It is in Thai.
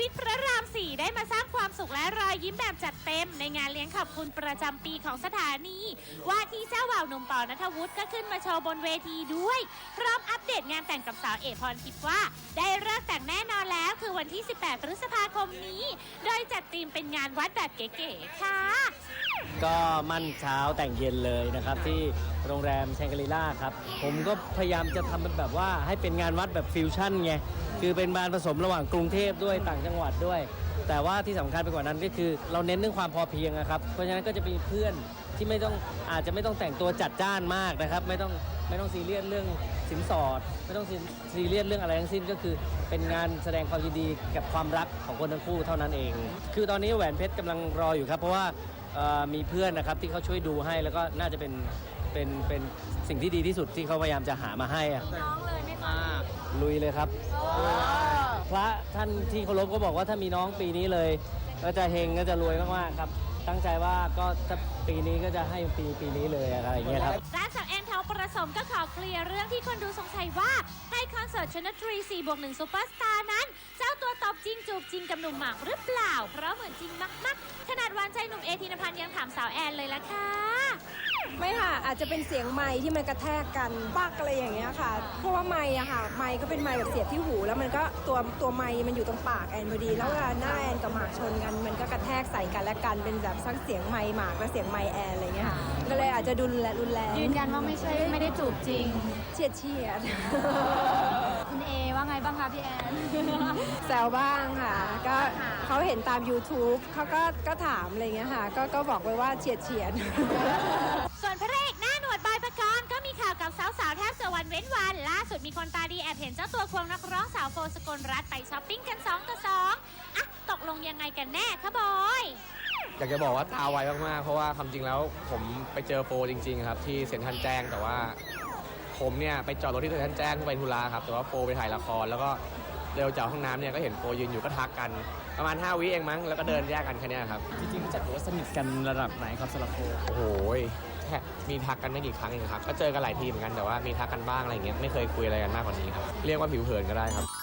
วิทย์พระรามสี่ได้มาสร้างความสุขและรอยยิ้มแบบจัดเต็ม ในงานเลี้ยงขอบคุณประจำปีของสถานี ว่าที่เจ้าบ่าวหนุ่มปอนัทวุฒิก็ขึ้นมาโชว์บนเวทีด้วย พร้อมอัปเดตงานแต่งกับสาวเอกพรทิพย์ว่า ได้เลิกแต่งแน่นอนแล้วคือวันที่ 18 พฤษภาคมนี้ โดยจัดธีมเป็นงานวัดแบบเก๋ๆค่ะ ก็มั่นเช้าแต่งเย็นเลยนะครับ ที่โรงแรมแชงกรีล่าครับ ผมก็พยายามจะทำมันแบบว่าให้เป็นงานวัดแบบฟิวชั่นไง คือเป็นบานผสมระหว่างกรุงเทพด้วยต่างจังหวัดด้วย แต่ว่าที่สำคัญไปกว่านั้นก็คือ เราเน้นเรื่องความพอเพียงนะครับ เพราะฉะนั้นก็จะมีเพื่อนที่ไม่ต้องอาจจะไม่ต้องแต่งตัวจัดจ้านมากนะครับ ไม่ต้องไม่ต้องซีเรียสเรื่องสินสอด ไม่ต้องซีเรียสเรื่องอะไรทั้งสิ้นก็คือ เป็นงานแสดงความยินดีกับความรักของคนทั้งคู่เท่านั้นเอง คือตอนนี้แหวนเพชรกำลังรออยู่ครับเพราะว่า มีเพื่อนนะครับที่เขาช่วยดูให้แล้วก็น่าจะเป็นเป็นเป็นสิ่งที่ดีที่สุดที่เขาพยายามจะหามาให้อะน้องเลยไม่ต้ออ่างลุยเลยครับ พระท่านที่เคารพก็บอกว่าถ้ามีน้องปีนี้เลย ก็จะเฮงก็จะรวยมากๆครับ ตั้งใจว่าก็ถ้าปีนี้ก็จะให้ปีปีนี้เลยอะไรอย่างเงี้ยครับร้านสาวแอนทองประสมก็ขอเคลียร์เรื่องที่คนดูสงสัยว่าในคอนเสิร์ตชนทรี4บวก1ซูเปอร์สตาร์นั้น เจ้าตัวตอบจริงจูบจริงกับหนุ่มหมากหรือเปล่า เพราะเหมือนจริงมาก ๆ ขนาดามสาวแอนเลยละค่ะ ไม่ค่ะ อาจจะเป็นเสียงไม้ที่มันกระแทกกันปักอะไรอย่างเงี้ยค่ะ เพราะว่าไม้อะค่ะ ไม้ก็เป็นไม้แบบเสียบที่หูแล้วมันก็ตัวตัวไม้มันอยู่ตรงปากแอนพอดี แล้วเวลาหน้าแอนกับหมากชนกัน มันก็กระแทกใส่กันและกันเป็นแบบทั้งเสียงไม้หมากและเสียงไม้แอนอะไรเงี้ยค่ะก็เลยอาจจะดุนแรงรุนแรงยืนยันว่าไม่ใช่ไม่ได้จูบจริง เฉียดเฉียด คะพี่แอน แซวบ้างค่ะ ก็เขาเห็นตาม YouTube เขาก็ก็ถามอะไรเงี้ยค่ะ ก็ก็บอกไปว่าเฉียดเฉียดส่วนพระเอกหน้าหนวดบอยปกรณ์ก็มีข่าวกับสาวๆแทบจะวันเว้นวัน ล่าสุดมีคนตาดีแอบเห็นเจ้าตัวควงนักร้องสาวโฟสกลรัฐไปช้อปปิ้งกัน2ต่อ2อะตกลงยังไงกันแน่คะบอยอยากจะบอกว่าตาไวมากๆ เพราะว่าความจริงแล้วผมไปเจอโปรจริง ๆ ครับ ที่เซ็นทรัลแจ้งแต่ว่า ผมเนี่ยไปจอดรถที่เซ็นทรัลแจ้งเพื่อไปธุระครับแต่ว่าโปรไปถ่ายละครแล้วก็เดินจากห้องน้ำเนี่ยก็เห็นโปรยืนอยู่ก็ทักกัน ประมาณ 5 วิเองมั้งแล้วก็เดินแยกกันแค่เนี้ยครับจริงๆรู้จักหรือว่าสนิทกันระดับไหนครับสำหรับโฟโอ้โหแค่มีทักกันไม่กี่ครั้งเองครับ ก็เจอกันหลายทีเหมือนกันแต่ว่ามีทักกันบ้างอะไรอย่างเงี้ยไม่เคยคุยอะไรกันมากกว่านี้ครับ เรียกว่าผิวเผินก็ได้ครับ